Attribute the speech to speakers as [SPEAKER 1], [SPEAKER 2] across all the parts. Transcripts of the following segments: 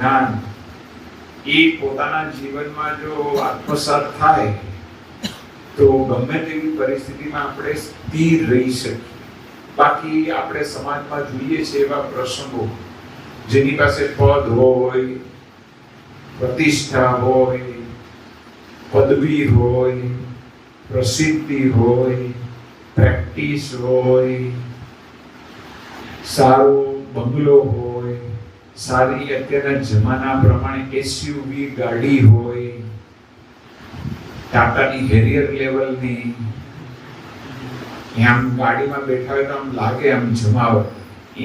[SPEAKER 1] જ્ઞાન એ પોતાના જીવનમાં જો આત્મસાત થાય, તો ગમે તેવી પરિસ્થિતિમાં આપણે સ્થિર રહી શકીએ. બાકી આપણે સમાજમાં જોઈએ છે એવા પ્રસંગો, જેની પાસે પદ હોય, પ્રતિષ્ઠા હોય પદવી હોય, પ્રસિદ્ધિ હોય, પ્રેક્ટિસ હોય, સારો બંગલો હોય સારી અત્યારના જમાના પ્રમાણે એસયુવી ગાડી હોય, ટાટાની હેરિયર લેવલની આમ ગાડીમાં બેઠા હોય તો આમ લાગે આમ જમાવટ.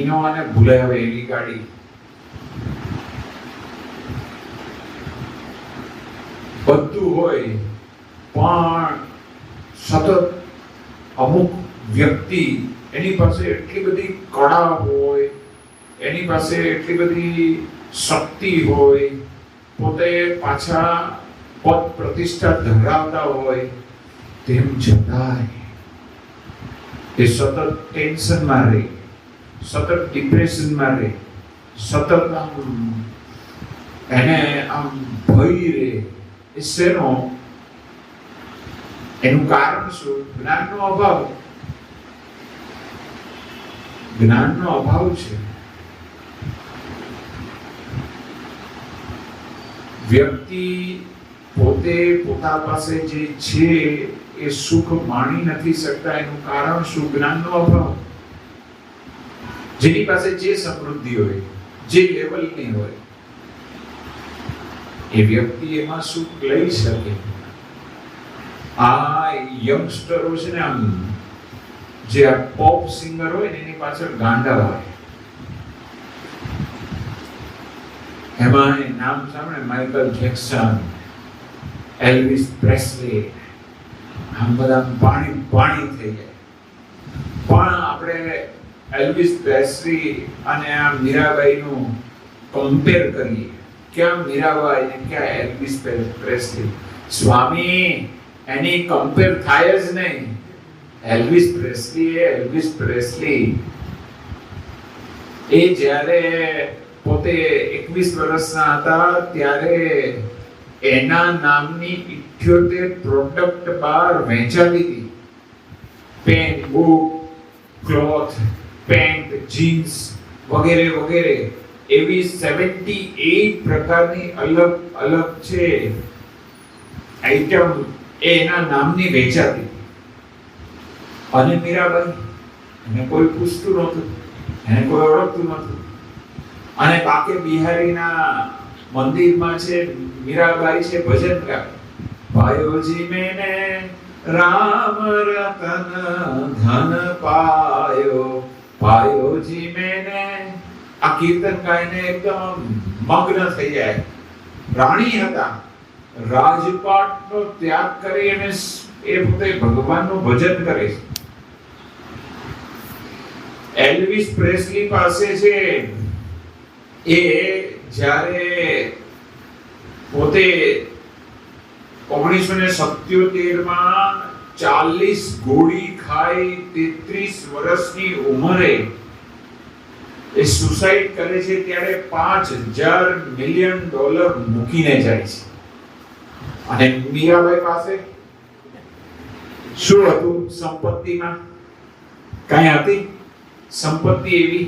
[SPEAKER 1] ઇનોવાને ભૂલાવે એવી ગાડી. બધું હોય, પણ સતત અમુક વ્યક્તિ એની પાસે એટલી બધી કળા હોય એની પાસે એટલી બધી શક્તિ હોય, પોતે પાછા પદ પ્રતિષ્ઠા ધરાવતા હોય, તેમ છતાંય એ સતત ટેન્શનમાં રહે, સતત ડિપ્રેશનમાં રહે, સતત એને આમ ભય રહે. એ શેનો? એનું કારણ શું? જ્ઞાનનો અભાવ. જ્ઞાનનો અભાવ છે. વ્યક્તિ પોતે પોતા પાસે જે છે એ સુખ માણી નથી શકતા, એનું કારણ શું? જ્ઞાનનો અભાવ. જેની પાસે જે સમૃદ્ધિ હોય, જે લેવલની હોય, એ વ્યક્તિ એમાં સુખ લઈ શકે. આ યંગસ્ટરો છે ને આમ, જે આ પોપ સિંગર હોય ને, એની પાછળ ગાંડા હોય એમાં એ નામ સાંભળે માઇકલ જેક્સન એલ્વિસ પ્રેસ્લી આમ બધા પાણી પાણી થઈ જાય. પણ આપણે એલ્વિસ પ્રેસલી અને આ મીરાબાઈનું કમ્પેર કરીએ. ક્યાં મીરાબાઈ ને ક્યાં એલ્વિસ પ્રેસલી સ્વામી, એની કમ્પેર થાય જ નહીં. એલ્વિસ પ્રેસલી એ એલ્વિસ પ્રેસલી એ જ્યારે પોતે એકવીસ વર્ષના હતા ત્યારે એના નામની ઇઠ્યોતેર પ્રોડક્ટ બહાર વેચાતી હતી. Pen book cloth pant jeans વગેરે વગેરે. એવી સેવન્ટી એટ પ્રકારની અલગ અલગ છે આઈટમ એ એના નામની વેચાતી. અને મીરાબાઈ, એને કોઈ પૂછતું નહોતું, એને કોઈ ઓળખતું નહોતું. અને બાકે બિહારીના મંદિરમાં છે, મીરાબાઈ છે, ભજન ગાય. પાયોજી મેને રામ રતન ધન પાયો. પાયોજી મેને આ કીર્તન ગાઈને એકદમ મગ્ન થઈ જાય. રાણી હતા. રાજપાટનો ત્યાગ કરી અને એ પોતે ભગવાનનું ભજન કરે છે. એલ્વિસ પ્રેસલી પાસે છે એ જ્યારે પોતે ઓગણીસો ને સત્યોતેરમાં ચાલીસ ગોળી ખાઈ તેત્રીસ વર્ષની ઉંમરે એ સુસાઇડ કરે છે, ત્યારે પાંચ હજાર મિલિયન ડોલર મૂકીને જાય છે. અને મીરાબાઈ પાસે શું હતું સંપત્તિમાં? કઈ હતી? સંપત્તિ એવી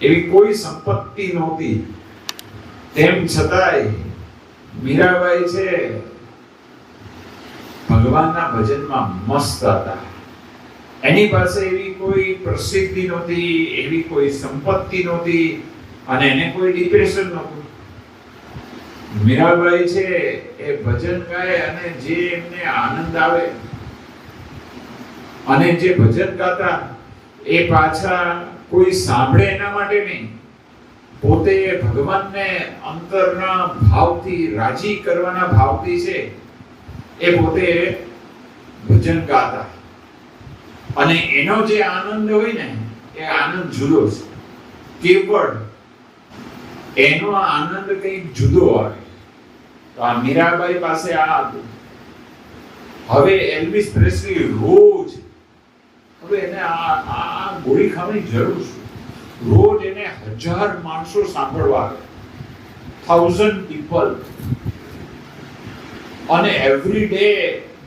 [SPEAKER 1] એવી કોઈ સંપત્તિ નહોતી. તેમ છતાંય મીરાબાઈ છે ભગવાનના ભજનમાં મસ્ત હતા. એની પાસે એવી કોઈ પ્રસિદ્ધિ નહોતી, એવી કોઈ સંપત્તિ નહોતી અને એને કોઈ ડિપ્રેશન નહોતું. મીરાબાઈ છે એ ભજન ગાય અને જે એમને આનંદ આવે અને જે ભજન ગાતા, એ પાછા કોઈ સાંભળે એના માટે નહીં. પોતે ભગવાનને અંતરના ભાવથી રાજી કરવાના ભાવથી છે, એ પોતે ભજન ગાતા. અને એનો જે આનંદ હોય ને, એ આનંદ જુદો છે. કેવળ એનો આનંદ કંઈક જુદો આવે. તો આ મીરાબાઈ પાસે આ હતું. હવે એલ્વિસ પ્રેસ્લી રોજ હવે એને આ આ ગોળી ખાવાની જરૂર છે. રોજ એને હજાર માણસો સાંભળવા થાઉઝન્ડ પીપલ અને એવરી ડે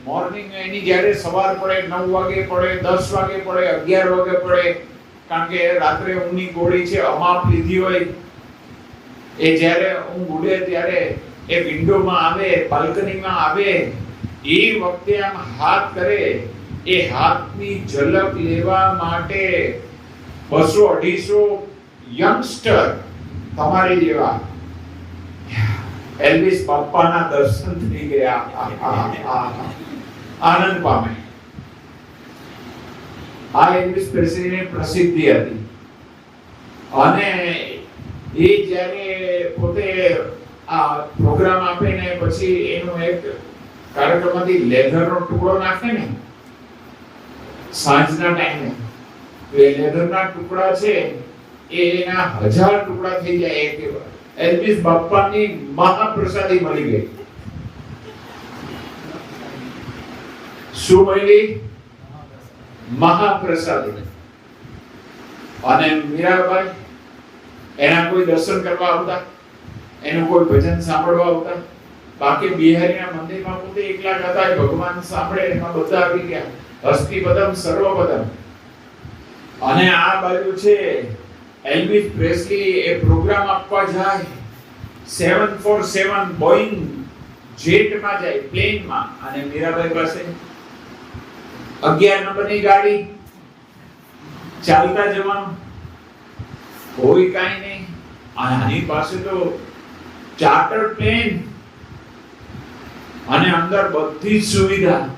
[SPEAKER 1] મોર્નિંગ એની જ્યારે સવાર પડે, નવ વાગે પડે, દસ વાગે પડે, અગિયાર વાગે પડે, કારણ કે રાત્રે ઊંઘની ગોળી છે, અમાપ લીધી હોય. એ જ્યારે ઊંઘ ઉડે ત્યારે એ વિન્ડોમાં આવે બાલ્કનીમાં આવે, એ વખતે આમ હાથ કરે એ હાથની ઝલક લેવા માટે બસો અઢીસો યંગસ્ટર તમારી જેવા એલ્વિસ બાપ્પાના દર્શન થઈ ગયા. આનંદ પામે. આ એલ્વિસ પ્રેસ્લીની પ્રસિદ્ધિ હતી. અને એ જ્યારે પોતે આ પ્રોગ્રામ આપે ને પછી એનું એક કાર્યક્રમમાંથી લેધરનો ટુકડો નાખે ને સાંજના ટાઈમે. તો એ લેધરના ટુકડા છે, એ એના હજાર ટુકડા થઈ જાય એક એલ્વિસ બાપ્પાની મહાપ્રસાદી મળી ગઈ. શું મળી? મહાપ્રસાદી. અને મીરાબાઈ, એના કોઈ દર્શન કરવા આવતા? એનું કોઈ ભજન સાંભળવા આવતા? બાકી બિહારીના મંદિરમાં પોતે એકલા હતા ભગવાન સાંભળે, એમાં બધા આવી ગયા. હસ્તી પદમ સર્વપદમ અને આ બાજુ છે એલ્વિસ પ્રેસલી, એ પ્રોગ્રામ આપવા જાય. 747 બોઈંગ જેટમાં જાય, પ્લેનમાં. અને મીરાબાઈ પાસે 11 નંબરની ગાડી. ચાલતા જવાનું. કોઈ કાંઈ નહીં. આની પાસે તો ચાર્ટર પ્લેન. અને અંદર બધી જ સુવિધા.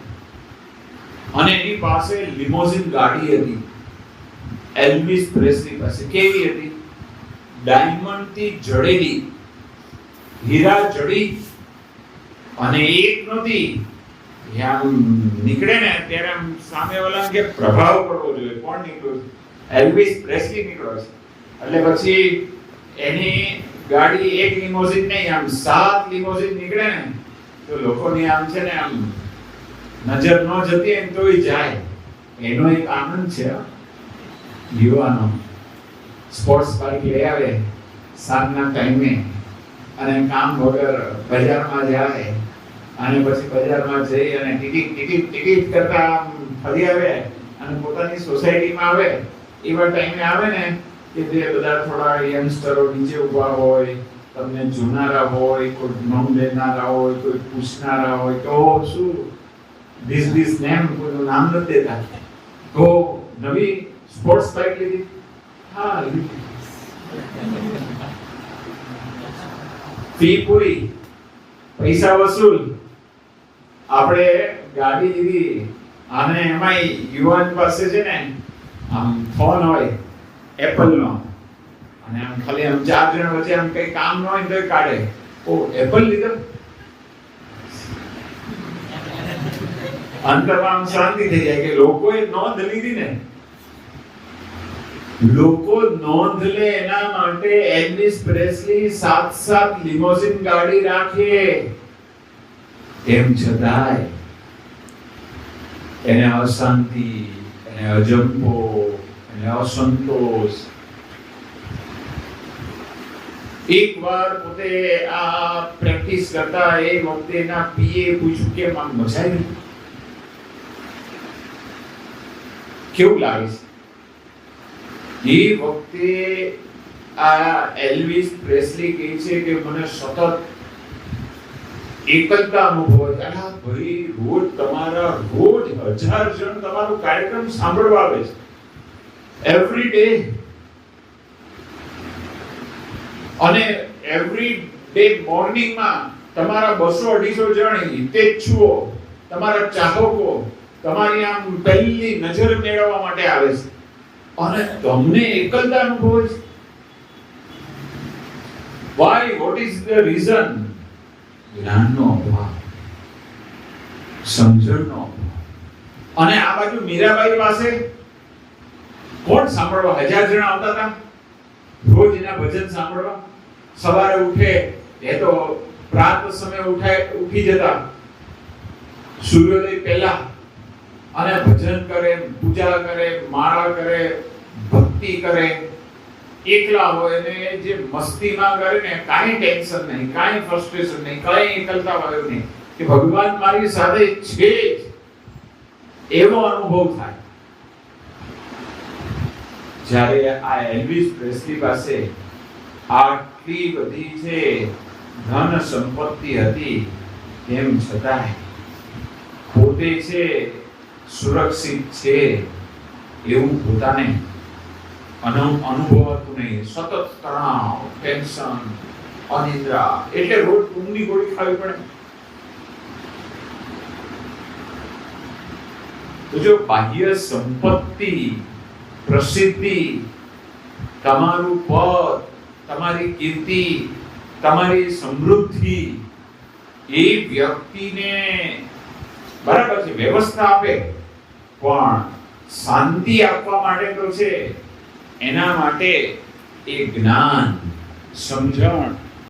[SPEAKER 1] અને એની પાસે લિમોઝિન ગાડી હતી. એલ્વિસ પ્રેસની પાસે. કેવી હતી? ડાયમંડથી જડેલી. હીરા જડી. અને એક નથી નીકળે ને ત્યારે સામે વાળા કે પ્રભાવ પડવો જોઈએ. કોણ નીકળ્યો? એલ્વિસ પ્રેસલી નીકળ્યો છે. એટલે પછી એની ગાડી એક લિમોઝિન નહીં, આમ સાત લિમોઝિન નીકળે ને, તો લોકોની આમ છે ને આમ નજર ન જતી એમ તો જાય એનો એક આનંદ છે. યુવાનો સ્પોર્ટ્સ પાર્ક લઈ આવે સાંજના ટાઈમે અને કામ વગર બજારમાં જાય અને પછી બજારમાં જઈ અને ટિકિટ ટિકિટ ટિકિટ કરતા ફરી આવે અને પોતાની સોસાયટીમાં આવે એવા ટાઈમે આવે ને કે જે બધા થોડા યંગસ્ટરો નીચે ઊભા હોય, તમને જોનારા હોય, કોઈ નોમ લેનારા હોય, કોઈ પૂછનારા હોય કે શું ધીસ ધીસ નેમ નથી તા તો નવી સ્પોર્ટ્સ બાઇક લીધી. હા, લીધી. ફી પૂરી. પૈસા વસૂલ. આપણે ગાડી લીધી. અને એમાંય યુવાન પાસે છે ને, આમ ફોન હોય એપલ નો અને આમ ખાલી આમ ચાર જણ વચ્ચે આમ કઈ કામ ન હોય તોય કાઢે. ઓ, એપલ લીધો? અંતરમાં આમ શાંતિ થઈ જાય કે લોકોએ નોંધ લીધી ને લોકો નોંધ લે એના માટે એલ્વિસ પ્રેસ્લી સાત સાત લિમોઝિન ગાડી રાખે તેમ છતાંય એને અશાંતિ એને અજંપો એને અસંતોષ એક વાર પોતે આ પ્રેક્ટિસ કરતા એ વખતે એના પીએ પૂછ્યું કે આમ મજા આવી કેવું લાગે છે? એ વખતે આ એલ્વિસ પ્રેસલી કહે છે કે મને સતત એકલતા અનુભવ અલા ભાઈ, રોજ તમારા રોજ હજાર જણ તમારો કાર્યક્રમ સાંભળવા આવે છે. એવરી ડે અને એવરી ડે મોર્નિંગમાં તમારા બસો અઢીસો જણ હિતેચ્છુઓ તમારા ચાહકો તમારી આમ પહેલી નજર મેળવવા માટે આવે છે. અને તમને એકલતા અનુભવે છે. Why what is the reason જ્ઞાનનો અભાવ. સમજણનો અભાવ. અને આ બાજુ મીરાબાઈ પાસે કોણ સાંભળવા? હજાર જણા આવતા હતા. રોજ એના ભજન સાંભળવા. સવારે ઉઠે, એ તો પ્રાત સમય ઉઠાય, ઉઠી જતા. સૂર્યોદય પહેલા અને ભજન કરે, પૂજા કરે, માળા કરે, ભક્તિ કરે, એકલા હોય ને જે મસ્તીમાં કરે ને, કાંઈ ટેન્શન નહીં, કાંઈ ફ્રસ્ટ્રેશન નહીં, કાંઈ એકલતા હોય નહીં. કે ભગવાન મારી સાથે છે એવો અનુભવ થાય. જ્યારે આ એલ્વિસ પ્રેસ્લી પાસે આટલી બધી છે ધન સંપત્તિ હતી તેમ છતાંય પોતે છે સુરક્ષિત છે એવું પોતાને અનુ- અનુભવાતું નહીં. સતત તણાવ ટેન્શન અનિદ્રા, એટલે રોજ ઊંઘની ગોળી ખાવી પડે. તો જો બાહ્ય સંપત્તિ, પ્રસિદ્ધિ, તમારું પદ, તમારી કીર્તિ, તમારી સમૃદ્ધિ, એ વ્યક્તિને બરાબર છે. વ્યવસ્થા આપે. પણ શાંતિ આપવા માટે તો છે. એના માટે એ જ્ઞાન, સમજણ